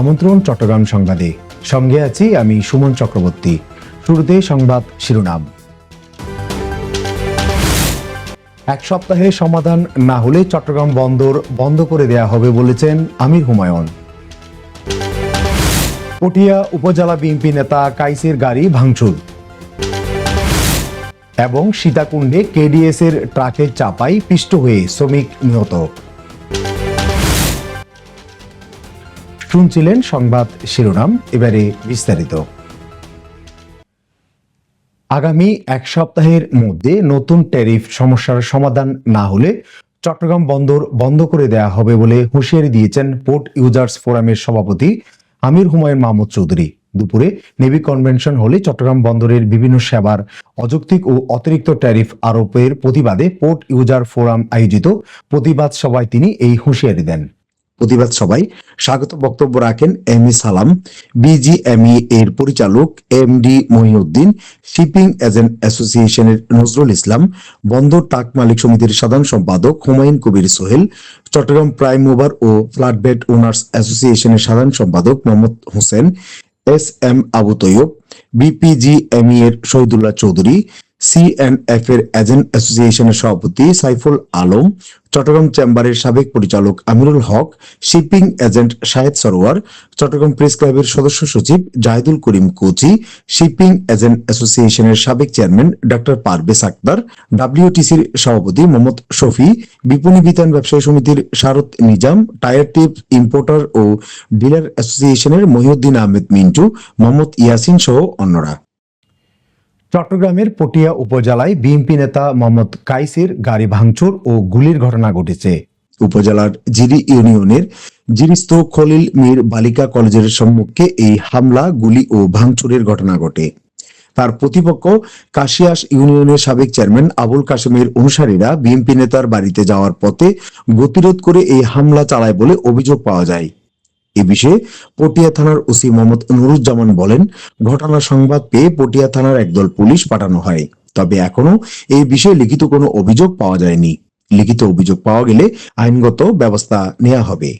আমন্ত্রণ, চট্টগ্রাম সংবাদে। সঙ্গে আছি আমি সুমন চক্রবর্তী। শুরুতে সংবাদ শিরোনাম। এক সপ্তাহে সমাধান না হলে চট্টগ্রাম বন্দর বন্ধ করে দেয়া হবে বলেছেন আমির হুমায়ুন। পটিয়া উপজেলা বিএনপি নেতা কাইসের গাড়ি ভাঙচুর। এবং সীতাকুণ্ডে কেডিএস এর ট্রাকের চাপাই পিষ্ট হয়ে শ্রমিক নিহত। শুনছিলেন সংবাদ শিরোনাম, এবারে বিস্তারিত। আগামী এক সপ্তাহের মধ্যে নতুন ট্যারিফ সমস্যার সমাধান না হলে চট্টগ্রাম বন্দর বন্ধ করে দেয়া হবে বলে হুঁশিয়ারি দিয়েছেন পোর্ট ইউজার্স ফোরামের সভাপতি আমির হুমায়ুন মাহমুদ চৌধুরী। দুপুরে নেভি কনভেনশন হলে চট্টগ্রাম বন্দরের বিভিন্ন সেবার অযৌক্তিক ও অতিরিক্ত ট্যারিফ আরোপের প্রতিবাদে পোর্ট ইউজার ফোরাম আয়োজিত প্রতিবাদ সভায় তিনি এই হুঁশিয়ারি দেন। প্রতিবাদ সভায় স্বাগত বক্তব্য রাখেন এম ই সালাম বিজিএমই এর পরিচালক M D Mohiuddin, shipping agent অ্যাসোসিয়েশনের নজরুল ইসলাম, বন্দর ট্রাক মালিক সমিতির সাধারণ সম্পাদক হুমায়ুন কবির সোহেল, চট্টগ্রাম প্রাইম মুভার ও ফ্ল্যাটবেড ওনার্স অ্যাসোসিয়েশনের সাধারণ সম্পাদক Mohammad Hossain, S M Abu Taiyab BPGME এর শহীদুল্লাহ চৌধুরী সিএনএফ এর এজেন্ট অ্যাসোসিয়েশনের সভাপতি সাইফুল আলম, চট্টগ্রাম চেম্বারের সাবেক পরিচালক Amirul Haque shipping agent Shahed Sarwar, Chattogram press ক্লাবের সদস্য সচিব জাহিদুল করিম কোচি শিপিং এজেন্ট অ্যাসোসিয়েশনের সাবেক চেয়ারম্যান ডক্টর পারভেজ আক্তার ডাব্লিউটিসির সভাপতি মোহাম্মদ শফি, বিপণী বিতান ব্যবসায়ী সমিতির Sharad Nizam tyre tube importer ও ডিলার অ্যাসোসিয়েশনের মহিউদ্দিন আহমেদ মিন্টু, মোহাম্মদ ইয়াসিন সহ অন্যরা। চট্টগ্রামের পটিয়া উপজেলায় বিএনপি নেতা মোহাম্মদ কাইসের গাড়ি ভাঙচুর ও গুলির ঘটনা ঘটেছে। উপজেলার জিরি ইউনিয়নের জিরিস্ত খলিল মীর বালিকা কলেজের সম্মুখে এই হামলা, গুলি ও ভাঙচুরের ঘটনা ঘটে। তার প্রতিপক্ষ কাশিয়াস ইউনিয়নের সাবেক চেয়ারম্যান আবুল কাশেমের অনুসারীরা বিএনপি নেতার বাড়িতে যাওয়ার পথে গতিরোধ করে এই হামলা চালায় বলে অভিযোগ পাওয়া যায়। এ বিষয়ে পটিয়া থানার ওসি মোহাম্মদ নুরুজ্জামান বলেন ঘটনা সংবাদ পেয়ে পটিয়া থানার একদল পুলিশ পাঠানো হয়। তবে এখনও এই বিষয়ে লিখিত কোনো অভিযোগ পাওয়া যায়নি। লিখিত অভিযোগ পাওয়া গেলে আইনগত ব্যবস্থা নেওয়া হবে।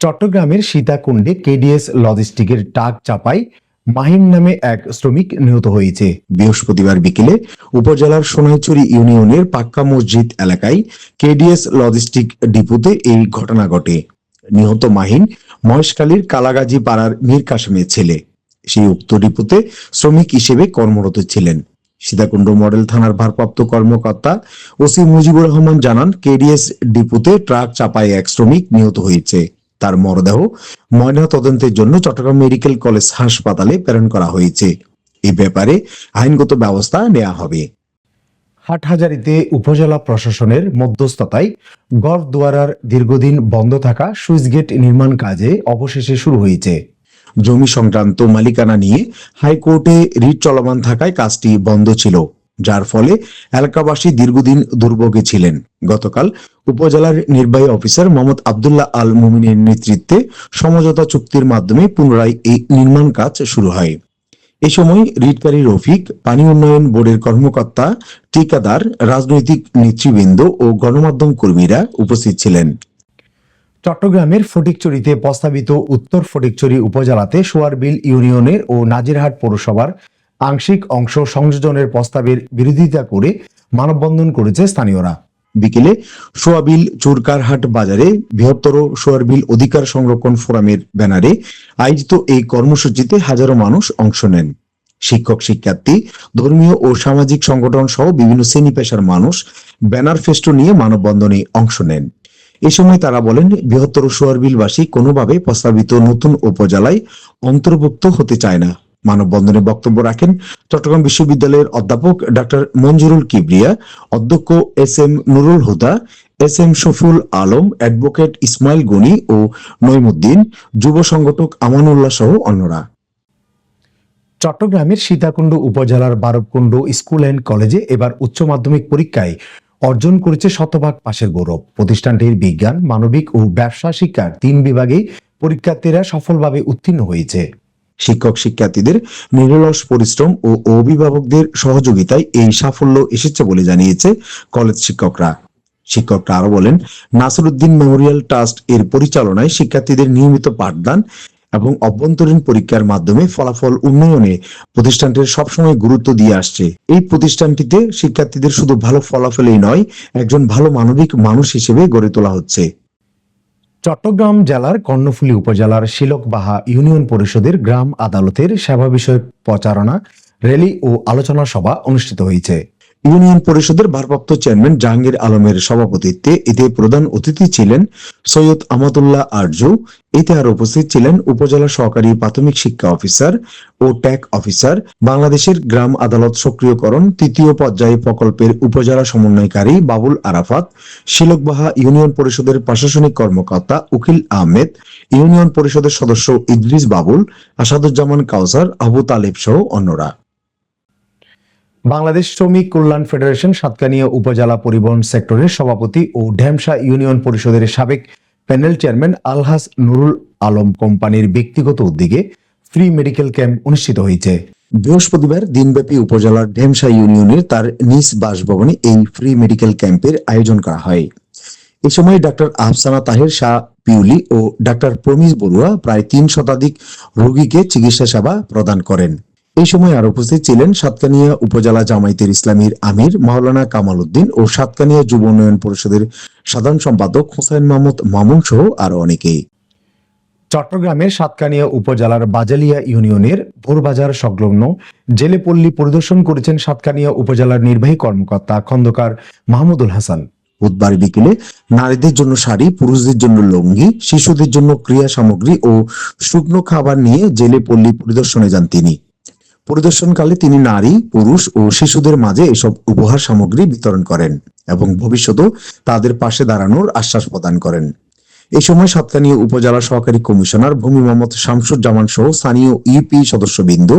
চট্টগ্রামের সীতাকুণ্ডে কেডিএস লজিস্টিকের টাক চাপাই মাহিম নামে এক শ্রমিক নিহত হয়েছে। বৃহস্পতিবার বিকেলে উপজেলার সোনাইচুরি ইউনিয়নের পাক্কা মসজিদ এলাকায় কেডিএস লজিস্টিক ডিপোতে এই ঘটনা ঘটে। নিহত মাহিন মহেশখালীর কালাগাজী পাড়ার মীর কাসেমের ছেলে। সেই উক্ত ডিপোতে শ্রমিক হিসেবে কর্মরত ছিলেন। সীতাকুণ্ড মডেল থানার ভারপ্রাপ্ত কর্মকর্তা ওসি মুজিবুর রহমান জানান, কেডিএস ডিপোতে ট্রাক চাপায় এক শ্রমিক নিহত হয়েছে। তার মরদেহ ময়না তদন্তের জন্য চট্টগ্রাম মেডিকেল কলেজ হাসপাতালে প্রেরণ করা হয়েছে। এ ব্যাপারে আইনগত ব্যবস্থা নেওয়া হবে। হাটহাজারিতে উপজেলা প্রশাসনের মধ্যস্থতায় গড়দুয়ারার দীর্ঘদিন বন্ধ থাকা সুইচগেট নির্মাণ কাজে অবশেষে শুরু হয়েছে। জমি সংক্রান্ত মালিকানা নিয়ে হাইকোর্টে রিট চলমান থাকায় কাজটি বন্ধ ছিল, যার ফলে এলাকাবাসী দীর্ঘদিন দুর্ভোগে ছিলেন। গতকাল উপজেলার নির্বাহী অফিসার মোহাম্মদ আবদুল্লাহ আল মুমিনের নেতৃত্বে সমঝোতা চুক্তির মাধ্যমে পুনরায় এই নির্মাণ কাজ শুরু হয়। এ সময় রিটকারী রফিক পানি উন্নয়ন বোর্ডের কর্মকর্তা ঠিকাদার রাজনৈতিক নেতৃবৃন্দ ও গণমাধ্যম কর্মীরা উপস্থিত ছিলেন। চট্টগ্রামের ফটিকচুরিতে প্রস্তাবিত উত্তর ফটিকচুরি উপজেলাতে সোয়ারবিল ইউনিয়নের ও নাজিরহাট পৌরসভার আংশিক অংশ সংযোজনের প্রস্তাবের বিরোধিতা করে মানববন্ধন করেছে স্থানীয়রা। বিকেলে সোয়াবিল চুরকারহাট বাজারে বৃহত্তর সোয়ারবিল অধিকার সংরক্ষণ ফোরামের ব্যানারে আয়োজিত এই কর্মসূচিতে হাজারো মানুষ অংশ নেন। শিক্ষক, শিক্ষার্থী, ধর্মীয় ও সামাজিক সংগঠন সহ বিভিন্ন শ্রেণি পেশার মানুষ ব্যানার ফেস্টো নিয়ে মানববন্ধনে অংশ নেন। এ সময় তারা বলেন, বৃহত্তর সোয়ারবিলবাসী কোনোভাবে প্রস্তাবিত নতুন উপজেলায় অন্তর্ভুক্ত হতে চায় না। মানববন্ধনে বক্তব্য রাখেন চট্টগ্রাম বিশ্ববিদ্যালয়ের অধ্যাপক ডক্টর মঞ্জুরুল কিবরিয়া, অধ্যক্ষ S M Nurul Huda, S M Shafiul Alam, advocate Ismail Gani ও নইমুদ্দিন যুব সংগঠক আমানুল্লাহ সহ অন্যরা। চট্টগ্রামের সীতাকুণ্ড উপজেলার বারবকুণ্ড স্কুল অ্যান্ড কলেজে এবার উচ্চ মাধ্যমিক পরীক্ষায় অর্জন করেছে শতভাগ পাশের গৌরব। প্রতিষ্ঠানটির বিজ্ঞান, মানবিক ও ব্যবসা শিক্ষার তিন বিভাগে পরীক্ষার্থীরা সফলভাবে উত্তীর্ণ হয়েছে। শিক্ষক শিক্ষার্থীদের নিরলস পরিশ্রম ও অভিভাবকদের সহযোগিতায় এই সাফল্য এসেছে বলে জানিয়েছে কলেজ শিক্ষকরা। শিক্ষকরা আরও বলেন, নাসরুদ্দিন মেমোরিয়াল ট্রাস্ট এর পরিচালনায় শিক্ষার্থীদের নিয়মিত পাঠদান এবং অভ্যন্তরীণ পরীক্ষার মাধ্যমে ফলাফল উন্নয়নে প্রতিষ্ঠানটির সবসময় গুরুত্ব দিয়ে আসছে। এই প্রতিষ্ঠানটিতে শিক্ষার্থীদের শুধু ভালো ফলাফলই নয়, একজন ভালো মানবিক মানুষ হিসেবে গড়ে তোলা হচ্ছে। চট্টগ্রাম জেলার কর্ণফুলী উপজেলার শিলকবাহা ইউনিয়ন পরিষদের গ্রাম আদালতের সেবা বিষয়ক প্রচারণা, র্যালি ও আলোচনা সভা অনুষ্ঠিত হয়েছে। ইউনিয়ন পরিষদের ভারপ্রাপ্ত চেয়ারম্যান জাহাঙ্গীর আলমের সভাপতিত্বে এতে প্রধান অতিথি ছিলেন সৈয়দ আমাতুল্লাহ আরজু। এতে আর উপস্থিত ছিলেন উপজেলা সহকারী প্রাথমিক শিক্ষা অফিসার ও ট্যাক অফিসার, বাংলাদেশের গ্রাম আদালত সক্রিয়করণ, তৃতীয় পর্যায়ে প্রকল্পের উপজেলা সমন্বয়কারী বাবুল আরাফাত, শিলকবাহা ইউনিয়ন পরিষদের প্রশাসনিক কর্মকর্তা উকিল আহমেদ, ইউনিয়ন পরিষদের সদস্য ইদ্রিস বাবুল, আসাদুজ্জামান কাউসার, আবু তালেব সহ অন্যরা। বাংলাদেশ শ্রমিক কল্যাণ ফেডারেশন সাতকানিয়া উপজেলা পরিবহন সেক্টরের সভাপতি ও ঢ্যামসা ইউনিয়ন পরিষদের সাবেক প্যানেল চেয়ারম্যান আলহাস নুরুল আলম কোম্পানির ব্যক্তিগত উদ্যোগে ফ্রি মেডিকেল ক্যাম্প অনুষ্ঠিত হয়েছে। বৃহস্পতিবার দিনব্যাপী উপজেলার ঢেমসা ইউনিয়নের তার নিজ বাসভবনে এই ফ্রি মেডিকেল ক্যাম্পের আয়োজন করা হয়। এ সময় ডাক্তার আহসানা তাহের শাহ পিউলি ও ডাক্তার প্রমিজ বড়ুয়া প্রায় তিন শতাধিক রোগীকে চিকিৎসা সেবা প্রদান করেন। এই সময় আর উপস্থিত ছিলেন সাতকানিয়া উপজেলা জামায়াতের ইসলামীর আমির মাওলানা কামাল উদ্দিন ও সাতকানিয়া যুব উন্নয়ন পরিষদের সাধারণ সম্পাদক হোসেন মাহমুদ মামুন সহ আরও অনেকেই। চট্টগ্রামের সাতকানিয়া উপজেলার বাজালিয়া ইউনিয়নের ভোরবাজার সংলগ্ন জেলেপল্লী পরিদর্শন করেছেন সাতকানিয়া উপজেলার নির্বাহী কর্মকর্তা খন্দকার মাহমুদুল হাসান। বুধবার বিকেলে নারীদের জন্য শাড়ি পুরুষদের জন্য লুঙ্গি শিশুদের জন্য ক্রিয়া সামগ্রী ও শুকনো খাবার নিয়ে জেলে পল্লী পরিদর্শনে যান তিনি। পরিদর্শনকালে তিনি নারী, পুরুষ ও শিশুদের মাঝে এসব উপহার সামগ্রী বিতরণ করেন এবং ভবিষ্যতেও তাদের পাশে দাঁড়ানোর আশ্বাস প্রদান করেন। এ সময় সাতকানীয় উপজেলা সহকারী কমিশনার ভূমি মোহাম্মদ শামসুজ্জামান সহ স্থানীয় ইউপি সদস্যবৃন্দ,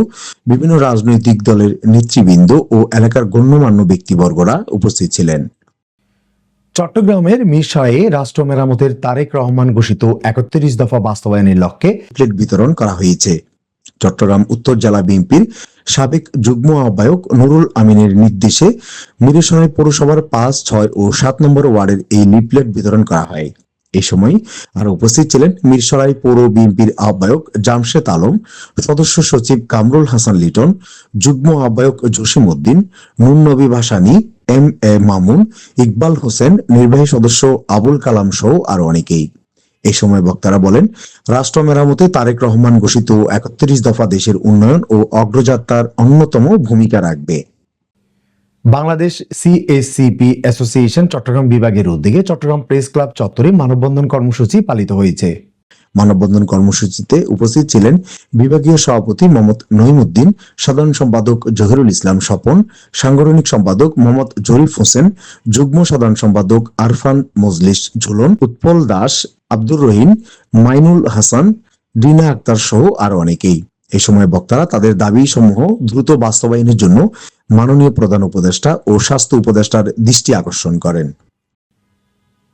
বিভিন্ন রাজনৈতিক দলের নেতৃবৃন্দ ও এলাকার গণ্যমান্য ব্যক্তিবর্গরা উপস্থিত ছিলেন। চট্টগ্রামের মিরসরাইয়ে রাষ্ট্র মেরামতের তারেক রহমান ঘোষিত একত্রিশ দফা বাস্তবায়নের লক্ষ্যে প্লেট বিতরণ করা হয়েছে। চট্টগ্রাম উত্তর জেলা বিএনপির সাবেক যুগ্ম আহ্বায়ক নুরুল আমিনের নির্দেশে মিরেশনাই পৌরসভার পাঁচ, ছয় ও সাত নম্বর ওয়ার্ডের এই লিফলেট বিতরণ করা হয়। এই সময় আর উপস্থিত ছিলেন মিরসরাই পৌর বিএনপির আহ্বায়ক জামশেদ আলম, সদস্য সচিব কামরুল হাসান লিটন, যুগ্ম আহ্বায়ক জসিম উদ্দিন, নুন নবী ভাসানী, এম এ মামুন, ইকবাল হোসেন, নির্বাহী সদস্য আবুল কালাম সহ আরও অনেকেই। এই সময় বক্তারা বলেন রাষ্ট্র মেরামতে তারেক রহমান ঘোষিত একত্রিশ দফা দেশের উন্নয়ন ও অগ্রযাত্রার অন্যতম ভূমিকা রাখবে। বাংলাদেশ সিএসসিপি অ্যাসোসিয়েশন চট্টগ্রাম বিভাগের উদ্যোগে চট্টগ্রাম প্রেস ক্লাব চত্বরে মানববন্ধন কর্মসূচি পালিত হয়েছে। মানববন্ধন কর্মসূচিতে উপস্থিত ছিলেন বিভাগীয় সভাপতি মোহাম্মদ নঈমুদ্দিন সাধারণ সম্পাদক জহিরুল ইসলাম স্বপন সাংগঠনিক সম্পাদক মোহাম্মদ জরিফ হোসেন যুগ্ম সাধারণ সম্পাদক আরফান মজলিস ঝুলন উৎপল দাস আব্দুর রহিম, মাইনুল হাসান, রিনা আক্তার সহ আরও অনেকেই। এই সময় বক্তারা তাদের দাবি সমূহ দ্রুত বাস্তবায়নের জন্য মাননীয় প্রধান উপদেষ্টা ও স্বাস্থ্য উপদেষ্টার দৃষ্টি আকর্ষণ করেন।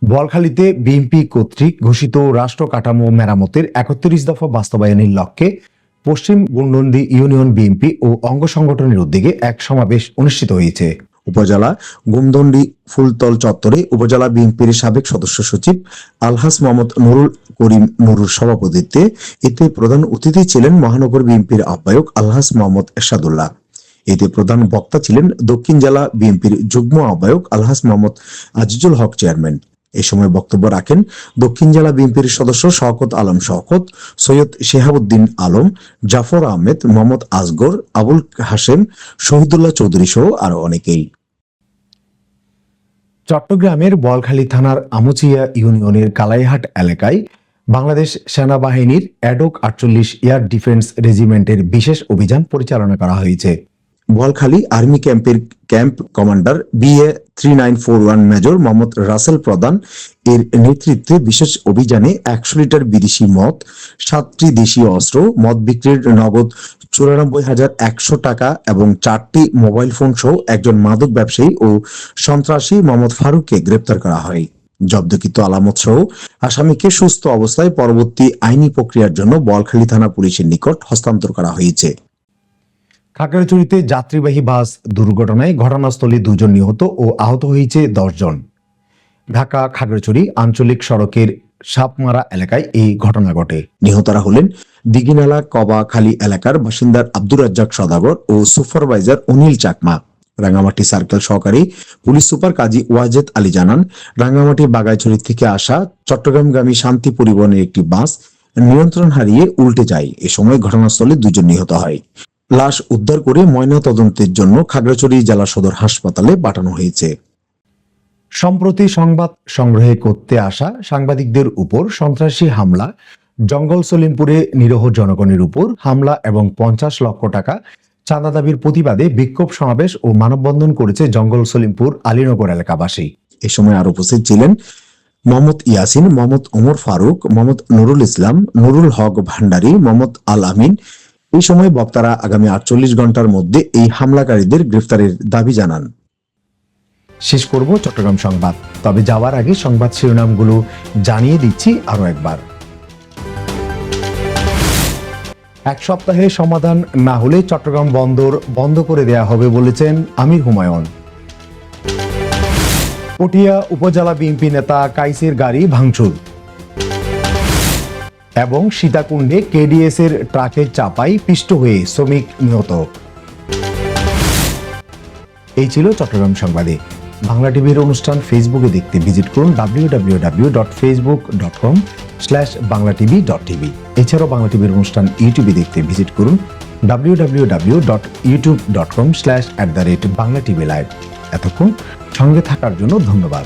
বলখালীতে বিএনপি কর্তৃক ঘোষিত রাষ্ট্র কাঠামো মেরামতের একত্রিশ দফা বাস্তবায়নের লক্ষ্যে পশ্চিম গুন্ডন্দি ইউনিয়ন বিএনপি ও অঙ্গ সংগঠনের উদ্যোগে এক সমাবেশ অনুষ্ঠিত হয়েছে। উপজেলা গুমদন্ডি ফুলতল চত্বরে উপজেলা বিএনপির সাবেক সদস্য সচিব আলহাস মোহাম্মদ নুরুল করিম নুরুর সভাপতিত্বে এতে প্রধান অতিথি ছিলেন মহানগর বিএনপির আহ্বায়ক আলহাস মোহাম্মদ এরশাদুল্লাহ। এতে প্রধান বক্তা ছিলেন দক্ষিণ জেলা বিএনপির যুগ্ম আহ্বায়ক আলহাস মোহাম্মদ আজিজুল হক চেয়ারম্যান। এ সময় বক্তব্য রাখেন দক্ষিণ জেলা বিএনপির সদস্য শওকত আলম শওকত, সৈয়দ শেহাবুদ্দিন আলম, জাফর আহমেদ, মোহাম্মদ আসগর আবুল হাসেম শহীদুল্লাহ চৌধুরী সহ আরও অনেকেই। চট্টগ্রামের বলখালী থানার আমুচিয়া ইউনিয়নের কালাইহাট এলাকায় বাংলাদেশ সেনাবাহিনীর অ্যাডক আটচল্লিশ এয়ার ডিফেন্স রেজিমেন্টের বিশেষ অভিযান পরিচালনা করা হয়েছে। বোয়ালখালী আর্মি ক্যাম্পের camp commander BA three nine four one major Mohammad Rasel প্রধান। এর নেতৃত্বে বিশেষ অভিযানে একশো লিটার বিদেশি মদ, সাতটি দেশীয় অস্ত্র, মদ বিক্রির নগদ চুরানব্বই হাজার একশো টাকা এবং চারটি মোবাইল ফোন সহ একজন মাদক ব্যবসায়ী ও সন্ত্রাসী মোহাম্মদ ফারুককে গ্রেপ্তার করা হয়। জব্দকৃত আলামত সহ আসামিকে সুস্থ অবস্থায় পরবর্তী আইনি প্রক্রিয়ার জন্য বলখালী থানা পুলিশের নিকট হস্তান্তর করা হয়েছে। খাগড়াছড়িতে যাত্রীবাহী বাস দুর্ঘটনায় ঘটনাস্থলে দুজন নিহত ও আহত হয়েছে দশজন। ঢাকা, খাগড়াছড়ি আঞ্চলিক সড়কের সাপমারা এলাকায় এই ঘটনা ঘটে। নিহতরা হলেন দিঘিনালা কবাখালী এলাকার বাসিন্দার আব্দুর রাজ্জাক সদাগর ও সুপারভাইজার অনিল চাকমা। রাঙ্গামাটি সার্কেল সহকারী পুলিশ সুপার কাজী ওয়াজেদ আলী জানান রাঙ্গামাটি বাগাইছড়ি থেকে আসা চট্টগ্রামগামী শান্তি পরিবহনের একটি বাস নিয়ন্ত্রণ হারিয়ে উল্টে যায়। এ সময় ঘটনাস্থলে দুজন নিহত হয়। লাশ উদ্ধার করে ময়না তদন্তের জন্য খাগড়াছড়ি জেলা সদর হাসপাতালে পাঠানো হয়েছে। সম্প্রতি সংবাদ সংগ্রহে করতে আসা সাংবাদিকদের উপর সন্ত্রাসী হামলা, জঙ্গল সলিমপুরে নিরহ জনগণের উপর হামলা এবং পঞ্চাশ লক্ষ টাকা চাঁদা দাবির প্রতিবাদে বিক্ষোভ সমাবেশ ও মানববন্ধন করেছে জঙ্গল সলিমপুর আলীনগর এলাকাবাসী। এ সময় আর উপস্থিত ছিলেন মোহাম্মদ ইয়াসিন, মোহাম্মদ ওমর ফারুক, মোহাম্মদ নুরুল ইসলাম, নুরুল হক ভান্ডারী, মোহাম্মদ আল আমিন এই সময় বক্তারা আগামী আটচল্লিশ ঘণ্টার মধ্যে এই হামলাকারীদের গ্রেফতারের দাবি জানান। শেষ করব চট্টগ্রাম সংবাদ। তবে যাওয়ার আগে সংবাদ শিরোনামগুলো জানিয়ে দিচ্ছি আরও একবার। এক সপ্তাহে সমাধান না হলে চট্টগ্রাম বন্দর বন্ধ করে দেয়া হবে বলেছেন আমির হুমায়ুন। পটিয়া উপজেলা বিএনপি নেতা কাইসের গাড়ি ভাঙচুর। এবং সীতাকুণ্ডে কেডিএস এর ট্রাকের চাপাই পিষ্ট হয়ে শ্রমিক নিহত। এই ছিল চট্টগ্রাম সংবাদে। বাংলা টিভির অনুষ্ঠান ফেসবুকে দেখতে ভিজিট করুন W W W dot Facebook dot com slash Bangla TV dot TV এছাড়াও বাংলা টিভির অনুষ্ঠান ইউটিউবে দেখতে ভিজিট করুন W W W dot YouTube dot com slash at the rate Bangla TV live এতক্ষণ সঙ্গে থাকার জন্য ধন্যবাদ।